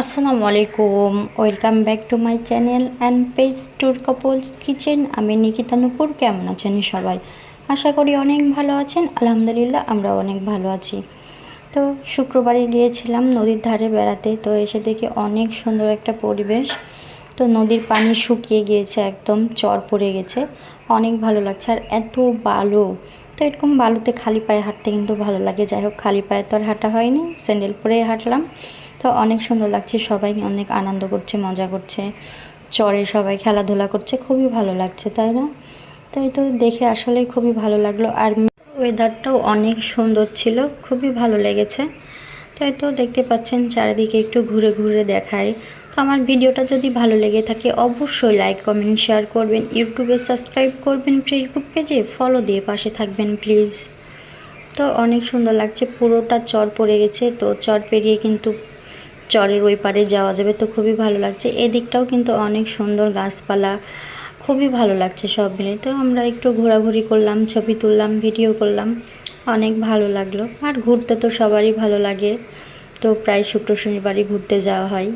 আসসালামু আলাইকুম। Welcome back to my channel and page tour couples kitchen আমি নিকিতা নুপুর। কেমন আছেন সবাই? আশা করি অনেক ভালো আছেন। আলহামদুলিল্লাহ আমরা অনেক ভালো আছি। তো শুক্রবারে গিয়েছিলাম নদীর ধারে বেড়াতে। তো এসে দেখি অনেক সুন্দর একটা পরিবেশ। তো নদীর পানি শুকিয়ে গিয়েছে একদম, চর পড়ে গেছে। অনেক ভালো লাগছে। আর এত বালু। তো এরকম বালুতে খালি পায়ে হাঁটতে কিন্তু ভালো লাগে। যাই হোক, খালি পায়ে তো আর হাঁটা হয়নি। স্যান্ডেল পরেই হাঁটলাম। তো অনেক সুন্দর লাগছে, সবাই অনেক আনন্দ করছে, মজা করছে। চরে সবাই খেলাধুলা করছে, খুবই ভালো লাগছে, তাই না? তো এই তো দেখে আসলে খুবই ভালো লাগল। আর ওয়েদারটাও অনেক সুন্দর ছিল, খুবই ভালো লেগেছে। তো এই তো দেখতে পাচ্ছেন, চারিদিকে একটু ঘুরে ঘুরে দেখায়। তো আমার ভিডিওটা যদি ভালো লেগে থাকে, অবশ্যই লাইক কমেন্ট শেয়ার করবেন। ইউটিউবে সাবস্ক্রাইব করবেন ফেসবুক পেজে ফলো দিয়ে পাশে থাকবেন প্লিজ তো অনেক সুন্দর লাগছে, পুরোটা চর পড়ে গেছে, তো চর পেরিয়ে কিন্তু চরের ওই পারে যাওয়া যাবে তো খুবই ভালো লাগছে। এদিকটাও কিন্তু অনেক সুন্দর গাছপালা, খুবই ভালো লাগছে সব মিলে। তো আমরা একটু ঘোরাঘুরি করলাম, ছবি তুললাম, ভিডিও করলাম, অনেক ভালো লাগল। আর ঘুরতে তো সবারই ভালো লাগে, তো প্রায় শুক্র শনিবারই ঘুরতে যাওয়া হয়।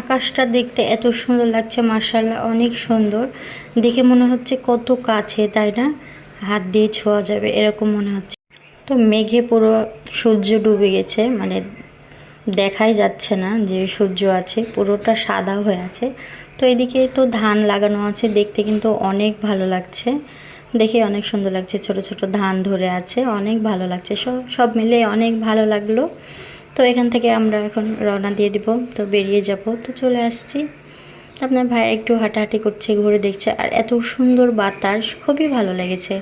আকাশটা দেখতে এত সুন্দর লাগছে মার্শাল্লাহ অনেক সুন্দর। দেখে মনে হচ্ছে কত কাছে, তাই না? হাত দিয়ে ছোঁয়া যাবে, এরকম মনে হচ্ছে। তো মেঘে পুরো সূর্য ডুবে গেছে মানে দেখাই যাচ্ছে না যে সূর্য আছে, পুরোটা সাদা হয়ে আছে। তো এদিকে তো ধান লাগানো আছে, দেখতে কিন্তু অনেক ভালো লাগছে। দেখে অনেক সুন্দর লাগছে, ছোট ছোট ধান ধরে আছে, অনেক ভালো লাগছে। সব সব মিলে অনেক ভালো লাগল। তো এখান থেকে আমরা এখন রওনা দিয়ে দিব, তো বেরিয়ে যাব। তো চলে আসছি। আপনার ভাই একটু হাঁটাহাঁটি করছে, ঘুরে দেখছে, আর এত সুন্দর বাতাস, খুবই ভালো লেগেছে।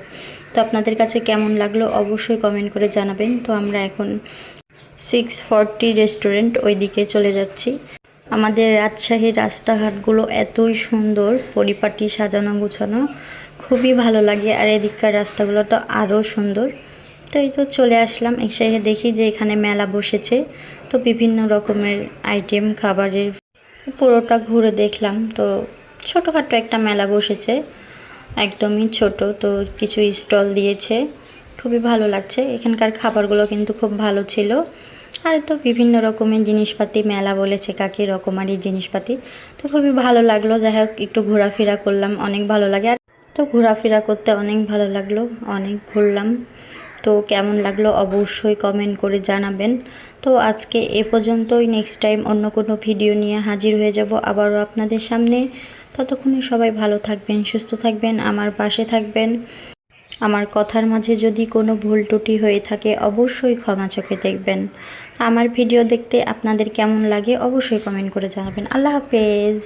তো আপনাদের কাছে কেমন লাগল অবশ্যই কমেন্ট করে জানাবেন। তো আমরা এখন সিক্স ফর্টি রেস্টুরেন্ট ওই দিকে চলে যাচ্ছি। আমাদের রাজশাহীর রাস্তাঘাটগুলো এতই সুন্দর, পরিপাটি, সাজানো গুছানো, খুবই ভালো লাগে আর এদিককার রাস্তাগুলো তো আরও সুন্দর। তো এই তো চলে আসলাম, এসে দেখি যে এখানে মেলা বসেছে। তো বিভিন্ন রকমের আইটেম খাবারের পুরোটা ঘুরে দেখলাম। তো ছোটোখাটো একটা মেলা বসেছে, একদমই ছোট, তো কিছু স্টল দিয়েছে। খুবই ভালো লাগছে। এখানকার খাবারগুলো কিন্তু খুব ভালো ছিল। আর তো বিভিন্ন রকমের জিনিসপাতি, মেলা বলেছে কাকি রকমারি জিনিসপাতি। তো খুবই ভালো লাগল, যাই হোক একটু ঘোরাফেরা করলাম, অনেক ভালো লাগে। আর তো ঘোরাফেরা করতে অনেক ভালো লাগল, অনেক ঘুরলাম। তো কেমন লাগল অবশ্যই কমেন্ট করে জানাবেন। তো আজকে এ পর্যন্তই নেক্সট টাইম অন্য কোনো ভিডিও নিয়ে হাজির হয়ে যাব আবারও আপনাদের সামনে। ততক্ষণে সবাই ভালো থাকবেন, সুস্থ থাকবেন, আমার পাশে থাকবেন। আমার কথার মাঝে যদি কোনো ভুল টুটি হয়ে থাকে, অবশ্যই ক্ষমা চোখে দেখবেন। আমার ভিডিও দেখতে আপনাদের কেমন লাগে, অবশ্যই কমেন্ট করে জানাবেন। আল্লাহ হাফেজ।